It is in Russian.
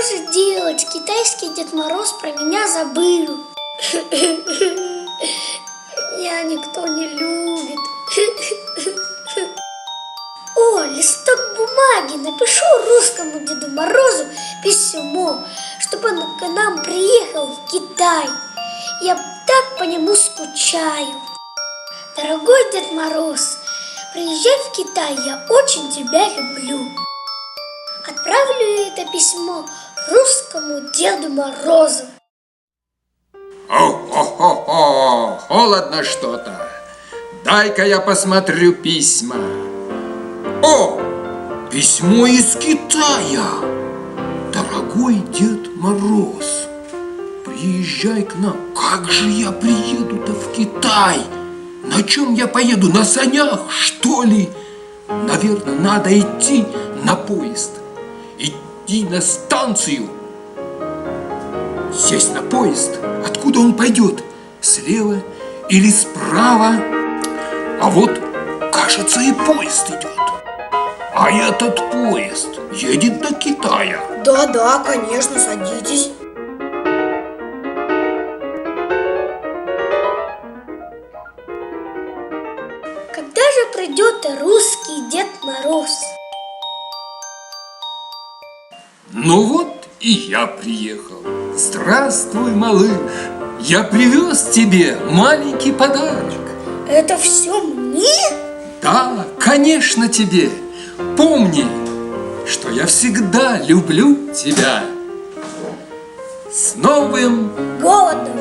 же делать? Китайский Дед Мороз про меня забыл. Меня никто не любит. О, листок бумаги. Напишу русскому Деду Морозу письмо, чтобы он к нам приехал в Китай. Я так по нему скучаю. Дорогой Дед Мороз, приезжай в Китай, я очень тебя люблю. Отправлю это письмо русскому Деду Морозу. О-хо-хо-хо, холодно что-то. Дай-ка я посмотрю письма. О, письмо из Китая. Дорогой Дед Мороз, приезжай к нам. Как же я приеду-то в Китай? На чем я поеду? На санях, что ли? Наверное, надо идти на поезд. Идти на станцию. Сесть на поезд. Откуда он пойдет? Слева или справа? А вот, кажется, и поезд идет. А этот поезд едет до Китая. Да-да, конечно, садитесь. Когда же придет русский Дед Мороз? Ну вот и я приехал. Здравствуй, малыш. Я привез тебе маленький подарок. Это все мне? Да, конечно тебе. Помни, что я всегда люблю тебя. С Новым Голодом!